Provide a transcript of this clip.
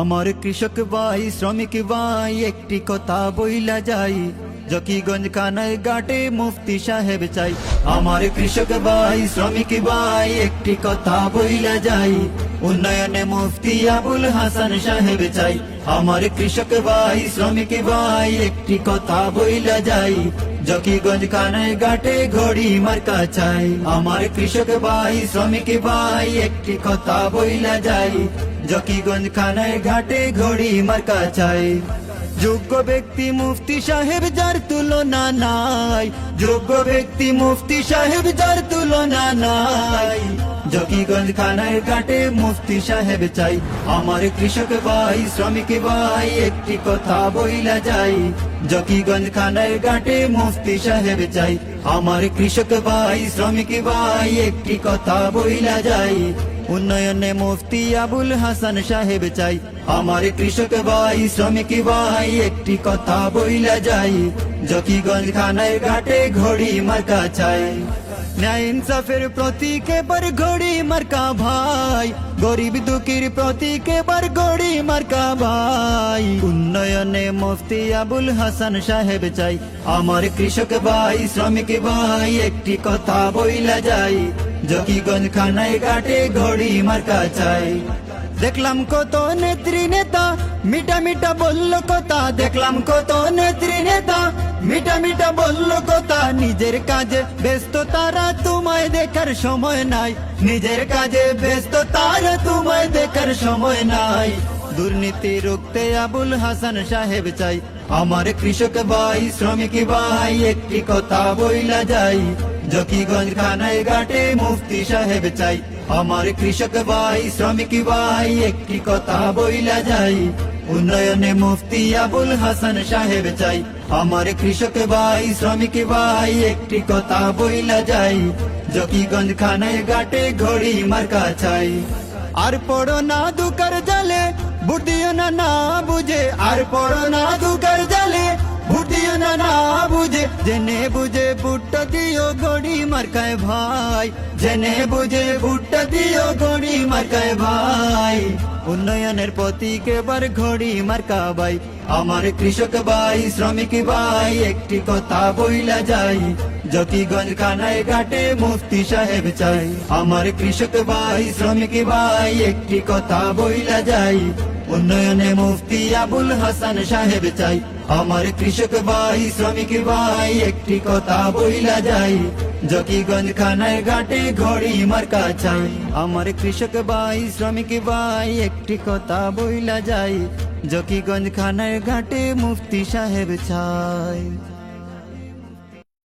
আমার কৃষক ভাই, শ্রমিক ভাই, একটি কথা বইলা যাই। জকিগঞ্জ কানায় গাটে মুফতি সাহেব চাই। আমার কৃষক ভাই, শ্রমিক ভাই, একটি কথা বইলা যাই। উন্নয়নে মুফতি আবুল হাসান সাহেব চাই। আমার কৃষক ভাই, শ্রমিক ভাই, একটি কথা বইলা যাই। জকিগঞ্জ কানায় গাটে ঘড়ি মার্কা চাই। আমার কৃষক ভাই, শ্রমিক ভাই, একটি কথা বইলা যাই। জকিগঞ্জ খানায় ঘাটে ঘড়ি মার্কা চাই। যোগ্য ব্যক্তি মুফতি সাহেব যার তুলনা নাই। যোগ্য ব্যক্তি মুফতি সাহেব যার তুলনা নাই। জকিগঞ্জ খানায় ঘাটে মুফতি সাহেব চাই। আমার কৃষক ভাই, শ্রমিক ভাই, একটি কথা বইলা যাই। জকিগঞ্জ খানায় ঘাটে মুফতি সাহেব চাই। আমার কৃষক ভাই, শ্রমিক ভাই, একটি কথা বইলা যাই। উন্নয়নে মুফতি আবুল হাসান সাহেব চাই। আমার কৃষক ভাই, শ্রমিক ভাই, একটি কথা বইলা যাই। জকিগঞ্জ খানায় ঘাটে ঘড়ি মার্কা চাই। ন্যায় ইনসাফের প্রতীক এবার ঘড়ি মার্কা ভাই। গরিব দুঃখীর প্রতীক এবার ঘড়ি মার্কা ভাই। উন্নয়নে মুফতি আবুল হাসান সাহেব চাই। আমার কৃষক ভাই, শ্রমিক ভাই, একটি কথা বইলা যাই। জকিগঞ্জ খানায় কাটে ঘড়ি মার্কা চাই। দেখলাম কত নেত্রী নেতা, মিটা মিটা বলল কথা। দেখলাম কত নেত্রী নেতা, মিটা মিটা বলল কথা। নিজের কাজে ব্যস্ত তারা তোমায় দেখার সময় নাই। নিজের কাজে ব্যস্ত তারা তোমায় দেখার সময় নাই। দুর্নীতি রুখতে আবুল হাসান সাহেব চাই। আমার কৃষক ভাই, শ্রমিক ভাই, একটি কথা বইলা যাই। জকিগঞ্জ খানায় ঘাটে মুফতি সাহেব চাই। আমার কৃষক ভাই, শ্রমিক ভাই, একটি কথা বইলা যাই। উন্নয়নে মুফতি আবুল হাসান সাহেব চাই। আমার কৃষক ভাই, শ্রমিক ভাই, একটি কথা বইলা যাই। জকিগঞ্জ খানায় ঘাটে ঘড়ি মার্কা চাই। আর পড়ো না দুকার জালে বুটিও না না বুঝে। আর পড়ো না দুকার জালে বুটিও না না বুঝে, জেনে বুঝে বুটটা দিও গড়ি মার্কায় ভাই। জেনে বুঝে বুটটা দিও গড়ি মার্কায় ভাই। উন্নয়নের প্রতীক এবার ঘড়ি মার্কা ভাই। আমার কৃষক ভাই, শ্রমিক ভাই, একটি কথা বইলা যাই। জকিগঞ্জ খানায় ঘাটে মুফতি সাহেব চাই। আমার কৃষক ভাই, শ্রমিক ভাই, একটি কথা বইলা যাই। উন্নয়নে মুফতি আবুল হাসান সাহেব চাই। আমার কৃষক ভাই, শ্রমিক ভাই, একটি কথা বইলা যাই। জকিগঞ্জ খানায় ঘাটে ঘড়ি মার্কা চাই। আমার কৃষক ভাই, শ্রমিক ভাই, একটি কথা বইলা যাই। জকিগঞ্জ খানায় ঘাটে মুফতি সাহেব চাই।